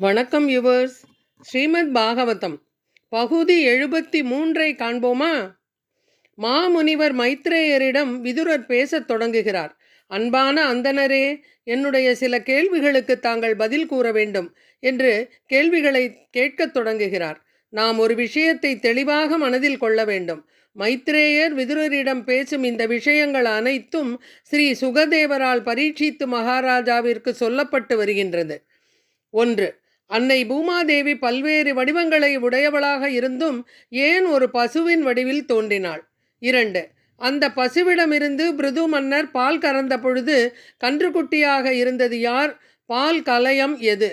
வணக்கம் யுவர்ஸ் ஸ்ரீமத் பாகவதம். பகுதி எழுபத்தி மூன்றை காண்போமா? மாமுனிவர் மைத்ரேயரிடம் விதுரர் பேசத் தொடங்குகிறார். அன்பான அந்தனரே என்னுடைய சில கேள்விகளுக்கு தாங்கள் பதில் கூற வேண்டும் என்று கேள்விகளை கேட்கத் தொடங்குகிறார். நாம் ஒரு விஷயத்தை தெளிவாக மனதில் கொள்ள வேண்டும். மைத்ரேயர் விதுரரிடம் பேசும் இந்த விஷயங்கள் அனைத்தும் ஸ்ரீ சுகதேவரால் பரீட்சித்து மகாராஜாவிற்கு சொல்லப்பட்டு வருகின்றது. ஒன்று அன்னை பூமாதேவி பல்வேறு வடிவங்களை உடையவளாக இருந்தும் ஏன் ஒரு பசுவின் வடிவில் தோன்றினாள்? இரண்டு அந்த பசுவிடமிருந்து பிருது மன்னர் பால் கறந்த பொழுது கன்றுக்குட்டியாக இருந்தது யார்? பால் கலயம் எது?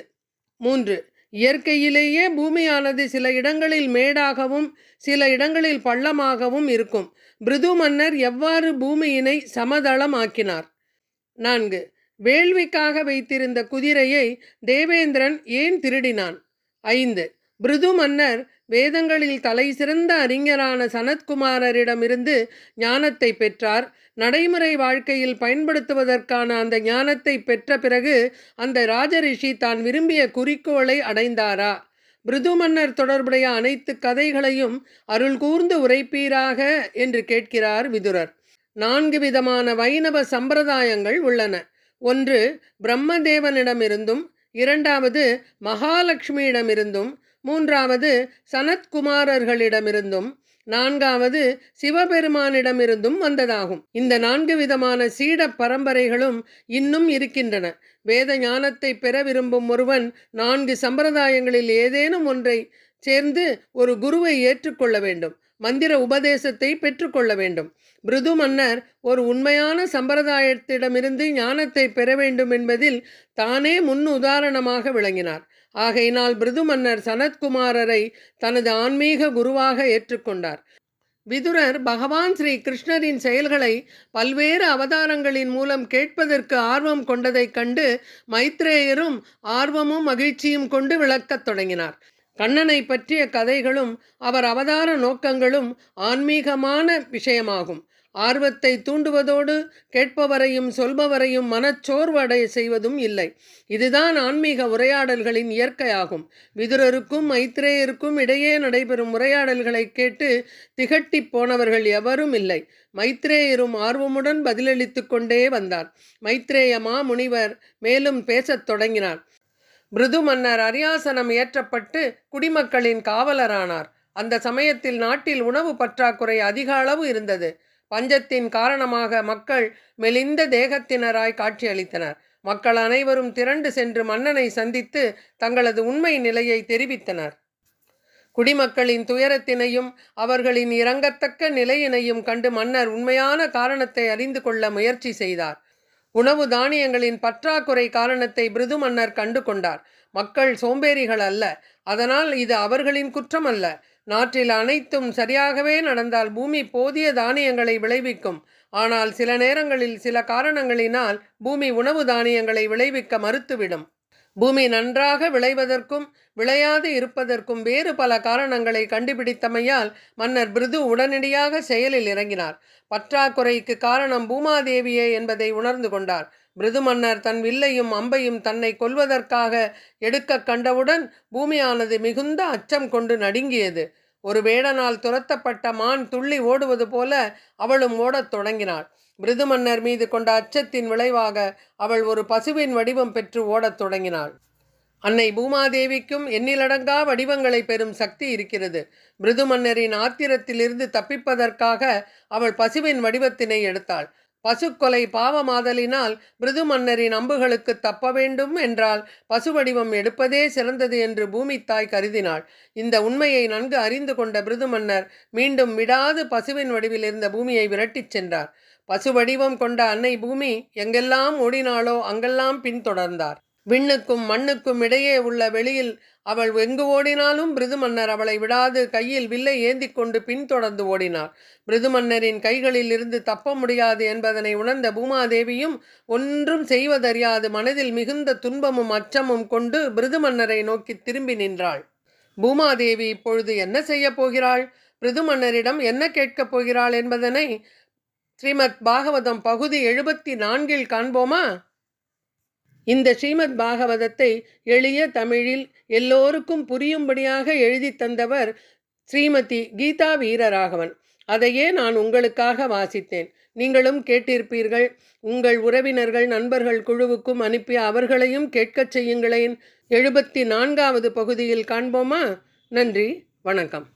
மூன்று இயற்கையிலேயே பூமியானது சில இடங்களில் மேடாகவும் சில இடங்களில் பள்ளமாகவும் இருக்கும். பிருது மன்னர் எவ்வாறு பூமியினை சமதளமாக்கினார்? நான்கு வேள்விக்காக வைத்திருந்த குதிரையை தேவேந்திரன் ஏன் திருடினான்? ஐந்து. பிருது மன்னர் வேதங்களில் தலை சிறந்த அறிஞரான சனத்குமாரரிடமிருந்து ஞானத்தை பெற்றார். நடைமுறை வாழ்க்கையில் பயன்படுத்துவதற்கான அந்த ஞானத்தை பெற்ற பிறகு அந்த ராஜரிஷி தான் விரும்பிய குறிக்கோளை அடைந்தாரா? பிருது மன்னர் தொடர்புடைய அனைத்து கதைகளையும் அருள் கூர்ந்து உரைப்பீராக என்று கேட்கிறார் விதுரர். நான்கு விதமான வைணவ சம்பிரதாயங்கள் உள்ளன. ஒன்று பிரம்மதேவனிடமிருந்தும் இரண்டாவது மகாலட்சுமியிடமிருந்தும் மூன்றாவது சனத்குமாரர்களிடமிருந்தும் நான்காவது சிவபெருமானிடமிருந்தும் வந்ததாகும். இந்த நான்கு விதமான சீட பரம்பரைகளும் இன்னும் இருக்கின்றன. வேத ஞானத்தை பெற விரும்பும் ஒருவன் நான்கு சம்பிரதாயங்களில் ஏதேனும் ஒன்றை சேர்ந்து ஒரு குருவை ஏற்றுக்கொள்ள வேண்டும். மந்திர உபதேசத்தை பெற்றுக்கொள்ள வேண்டும். பிருது மன்னர் ஒரு உண்மையான சம்பிரதாயத்திடமிருந்து ஞானத்தை பெற வேண்டும் என்பதில் தானே முன் உதாரணமாக விளங்கினார். ஆகையினால் பிருது மன்னர் சனத்குமாரரை தனது ஆன்மீக குருவாக ஏற்றுக்கொண்டார். விதுரர் பகவான் ஸ்ரீ கிருஷ்ணரின் செயல்களை பல்வேறு அவதாரங்களின் மூலம் கேட்பதற்கு ஆர்வம் கொண்டதைக் கண்டு மைத்ரேயரும் ஆர்வமும் மகிழ்ச்சியும் கொண்டு விளக்கத் தொடங்கினார். கண்ணனை பற்றிய கதைகளும் அவர் அவதார நோக்கங்களும் ஆன்மீகமான விஷயமாகும். ஆர்வத்தை தூண்டுவதோடு கேட்பவரையும் சொல்பவரையும் மனச்சோர்வடைய செய்வதும் இல்லை. இதுதான் ஆன்மீக உரையாடல்களின் இயற்கையாகும். விதுரருக்கும் மைத்ரேயருக்கும் இடையே நடைபெறும் உரையாடல்களை கேட்டு திகட்டி போனவர்கள் எவரும் இல்லை. மைத்ரேயரும் ஆர்வமுடன் பதிலளித்து கொண்டே வந்தார். மைத்ரேய மாமுனிவர் மேலும் பேசத் தொடங்கினார். பிருது மன்னர் அரியாசனம் ஏற்றப்பட்டு குடிமக்களின் காவலரானார். அந்த சமயத்தில் நாட்டில் உணவு பற்றாக்குறை அதிக அளவு இருந்தது. பஞ்சத்தின் காரணமாக மக்கள் மெலிந்த தேகத்தினராய் காட்சியளித்தனர். மக்கள் அனைவரும் திரண்டு சென்று மன்னனை சந்தித்து தங்களது உண்மை நிலையை தெரிவித்தனர். குடிமக்களின் துயரத்தினையும் அவர்களின் இறங்கத்தக்க நிலையினையும் கண்டு மன்னர் உண்மையான காரணத்தை அறிந்து கொள்ள முயற்சி செய்தார். உணவு தானியங்களின் பற்றாக்குறை காரணத்தை பிருது மன்னர் கண்டு கொண்டார். மக்கள் சோம்பேறிகள் அல்ல. அதனால் இது அவர்களின் குற்றம் அல்ல. நாட்டில் அனைத்தும் சரியாகவே நடந்தால் பூமி போதிய தானியங்களை விளைவிக்கும். ஆனால் சில நேரங்களில் சில காரணங்களினால் பூமி உணவு தானியங்களை விளைவிக்க மறுத்துவிடும். பூமி நன்றாக விளைவதற்கும் விளையாது இருப்பதற்கும் வேறு பல காரணங்களை கண்டுபிடித்தமையால் மன்னர் பிருது உடனடியாக செயலில் இறங்கினார். பற்றாக்குறைக்கு காரணம் பூமாதேவியே என்பதை உணர்ந்து கொண்டார். பிருது மன்னர் தன் வில்லையும் அம்பையும் தன்னை கொல்வதற்காக எடுக்க கண்டவுடன் பூமியானது மிகுந்த அச்சம் கொண்டு நடுங்கியது. ஒரு வேடனால் துரத்தப்பட்ட மான் துள்ளி ஓடுவது போல அவளும் ஓடத் தொடங்கினாள். மிருதுமன்னர் மீது கொண்ட அச்சத்தின் விளைவாக அவள் ஒரு பசுவின் வடிவம் பெற்று ஓடத் தொடங்கினாள். அன்னை பூமாதேவிக்கும் எண்ணிலடங்கா வடிவங்களை பெறும் சக்தி இருக்கிறது. மிருதுமன்னரின் ஆத்திரத்திலிருந்து தப்பிப்பதற்காக அவள் பசுவின் வடிவத்தினை எடுத்தாள். பசுக்கொலை பாவமாதலினால் பிருது மன்னரின் அம்புகளுக்கு தப்ப வேண்டும் என்றால் பசு வடிவம் எடுப்பதே சிறந்தது என்று பூமித்தாய் கருதினாள். இந்த உண்மையை நன்கு அறிந்து கொண்ட பிருது மன்னர் மீண்டும் விடாது பசுவின் வடிவில் இருந்த பூமியை விரட்டிச் சென்றார். பசு வடிவம் கொண்ட அன்னை பூமி எங்கெல்லாம் ஓடினாளோ அங்கெல்லாம் பின்தொடர்ந்தார். விண்ணுக்கும் மண்ணுக்கும் இடையே உள்ள வெளியில் அவள் எங்கு ஓடினாலும் பிருது மன்னர் அவளை விடாது கையில் வில்லை ஏந்தி கொண்டு பின்தொடர்ந்து ஓடினார். பிருது மன்னரின் கைகளில் இருந்து தப்ப முடியாது என்பதனை உணர்ந்த பூமாதேவியும் ஒன்றும் செய்வதறியாது மனதில் மிகுந்த துன்பமும் அச்சமும் கொண்டு பிருது மன்னரை நோக்கி திரும்பி நின்றாள். பூமாதேவி இப்பொழுது என்ன செய்ய போகிறாள்? பிருது மன்னரிடம் என்ன கேட்கப் போகிறாள் என்பதனை ஸ்ரீமத் பாகவதம் பகுதி எழுபத்தி நான்கில் காண்போமா? இந்த ஸ்ரீமத் பாகவதத்தை எளிய தமிழில் எல்லோருக்கும் புரியும்படியாக எழுதி தந்தவர் ஸ்ரீமதி கீதா வீரராகவன். அதையே நான் உங்களுக்காக வாசித்தேன். நீங்களும் கேட்டிருப்பீர்கள். உங்கள் உறவினர்கள் நண்பர்கள் குழுவுக்கும் அனுப்பி அவர்களையும் கேட்கச் செய்யுங்களேன். எழுபத்தி நான்காவது பகுதியில் காண்போமா? நன்றி. வணக்கம்.